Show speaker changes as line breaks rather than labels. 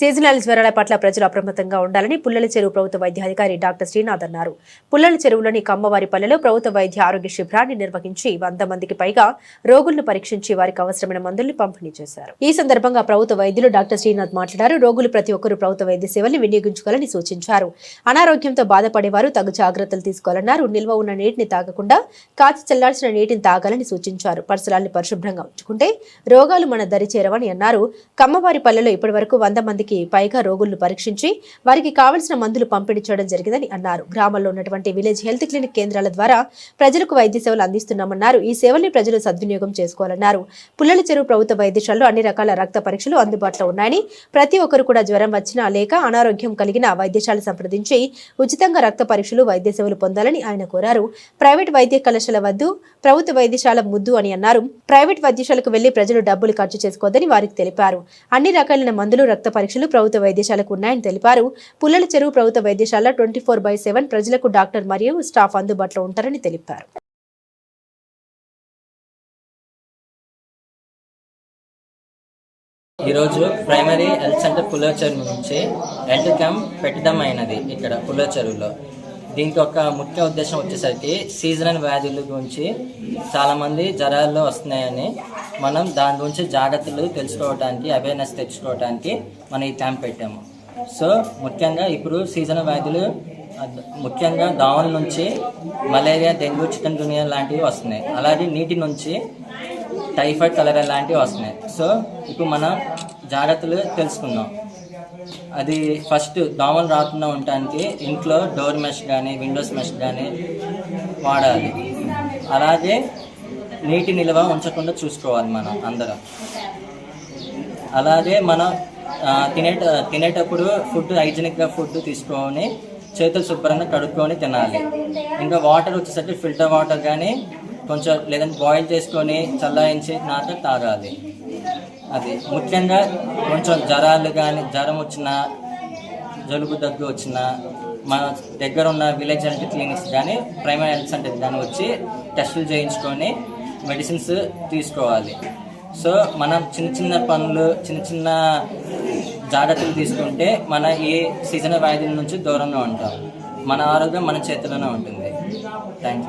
Seasonal జ్వరాల పట్ల ప్రజలు అప్రమత్తంగా ఉండాలని పుల్లల చెరువు ప్రభుత్వ వైద్యాధికారి డాక్టర్ శ్రీనాథ్ అన్నారు. పుల్లల చెరువులోని కమ్మవారి పల్లెలో ప్రభుత్వ వైద్య ఆరోగ్య శిబిరాన్ని నిర్వహించి వంద మందికి పైగా రోగులను పరీక్షించి వారికి అవసరమైన మందుల్ని పంపిణీ చేశారు. ఈ సందర్భంగా ప్రభుత్వ వైద్యులు డాక్టర్ శ్రీనాథ్ మాట్లాడారు. రోగులు ప్రతి ఒక్కరూ ప్రభుత్వ వైద్య సేవల్ని వినియోగించుకోవాలని సూచించారు. అనారోగ్యంతో బాధపడేవారు తగు జాగ్రత్తలు తీసుకోవాలన్నారు. నిల్వ ఉన్న నీటిని తాగకుండా కాచి చల్లాల్సిన నీటిని తాగాలని సూచించారు. పరిసరాల్ని పరిశుభ్రంగా ఉంచుకుంటే రోగాలు మన దరి చేరవని అన్నారు. కమ్మవారి పల్లెలో ఇప్పటివరకు వంద మందికి పైగా రోగులను పరీక్షించి వారికి కావలసిన మందులు పంపిణీ చేయడం జరిగిందని అన్నారు. గ్రామంలో ఉన్నటువంటి విలేజ్ హెల్త్ క్లినిక్ కేంద్రాల ద్వారా ప్రజలకు వైద్య సేవలు అందిస్తున్నామన్నారు. ఈ సేవల్ని ప్రజలు సద్వినియోగం చేసుకోవాలన్నారు. పుల్లల చెరువు ప్రభుత్వ వైద్యశాలలో అన్ని రకాల రక్త పరీక్షలు అందుబాటులో ఉన్నాయని ప్రతి ఒక్కరు కూడా జ్వరం వచ్చినా లేక అనారోగ్యం కలిగిన వైద్యశాల సంప్రదించి ఉచితంగా రక్త పరీక్షలు వైద్య సేవలు పొందాలని ఆయన కోరారు. ప్రైవేట్ వైద్య కళాశాల వద్దు ప్రభుత్వ వైద్యశాల ముద్దు అని అన్నారు. ప్రైవేట్ వైద్యశాలకు వెళ్ళి ప్రజలు డబ్బులు ఖర్చు చేసుకోవద్దని వారికి తెలిపారు. అన్ని రకాలైన మందులు రక్త పరీక్ష పరీక్షలు ప్రభుత్వ వైద్యశాలకు ఉన్నాయని తెలిపారు. పుల్లల చెరువు ప్రభుత్వ వైద్యశాల ట్వంటీ ఫోర్ బై సెవెన్ ప్రజలకు డాక్టర్ మరియు స్టాఫ్ అందుబాటులో ఉంటారని తెలిపారు.
ఈరోజు ప్రైమరీ హెల్త్ సెంటర్ పుల్లచెరువు నుంచి హెల్త్ క్యాంప్ పెట్టడం అయినది ఇక్కడ పుల్లచెరువులో దీనికి ఒక ముఖ్య ఉద్దేశం వచ్చేసరికి సీజనల్ వ్యాధుల గురించి చాలామంది జ్వరాల్లో వస్తున్నాయని మనం దాని గురించి జాగ్రత్తలు తెలుసుకోవడానికి అవేర్నెస్ తెచ్చుకోవడానికి మనం ఈ క్యాంప్ పెట్టాము. సో ముఖ్యంగా ఇప్పుడు సీజనల్ వ్యాధులు ముఖ్యంగా దోమల నుంచి మలేరియా డెంగ్యూ చికెన్ గునియా లాంటివి వస్తున్నాయి. అలాగే నీటి నుంచి టైఫాయిడ్ కలరా లాంటివి వస్తున్నాయి. సో ఇప్పుడు మనం జాగ్రత్తలు తెలుసుకుందాం. అది ఫస్ట్ దోమలు రాకుండా ఉండటానికి ఇంట్లో డోర్ మెష్ కానీ విండోస్ మెష్ కానీ వాడాలి. అలాగే నీటి నిల్వ ఉంచకుండా చూసుకోవాలి మనం అందరం. అలాగే మనం తినేట తినేటప్పుడు ఫుడ్ హైజీనిక్గా ఫుడ్ తీసుకొని చేతులు శుభ్రంగా కడుక్కొని తినాలి. ఇంకా వాటర్ వచ్చేసరికి ఫిల్టర్ వాటర్ కానీ కొంచెం లేదంటే బాయిల్ చేసుకొని చల్లాయించి నాక తాగాలి. అది. ముఖ్యంగా కొంచెం జ్వరాలు కానీ జ్వరం వచ్చినా జలుబు దగ్గు వచ్చినా మన దగ్గర ఉన్న విలేజ్ హెల్త్ క్లినిక్స్ కానీ ప్రైమరీ హెల్త్ సెంటర్ కానీ వచ్చి టెస్టులు చేయించుకొని మెడిసిన్స్ తీసుకోవాలి. సో మనం చిన్న చిన్న పనులు చిన్న చిన్న జాగ్రత్తలు తీసుకుంటే మన ఈ సీజనల్ వ్యాధుల నుంచి దూరంగా ఉంటాం. మన ఆరోగ్యం మన చేతిలోనే ఉంటుంది. Thank you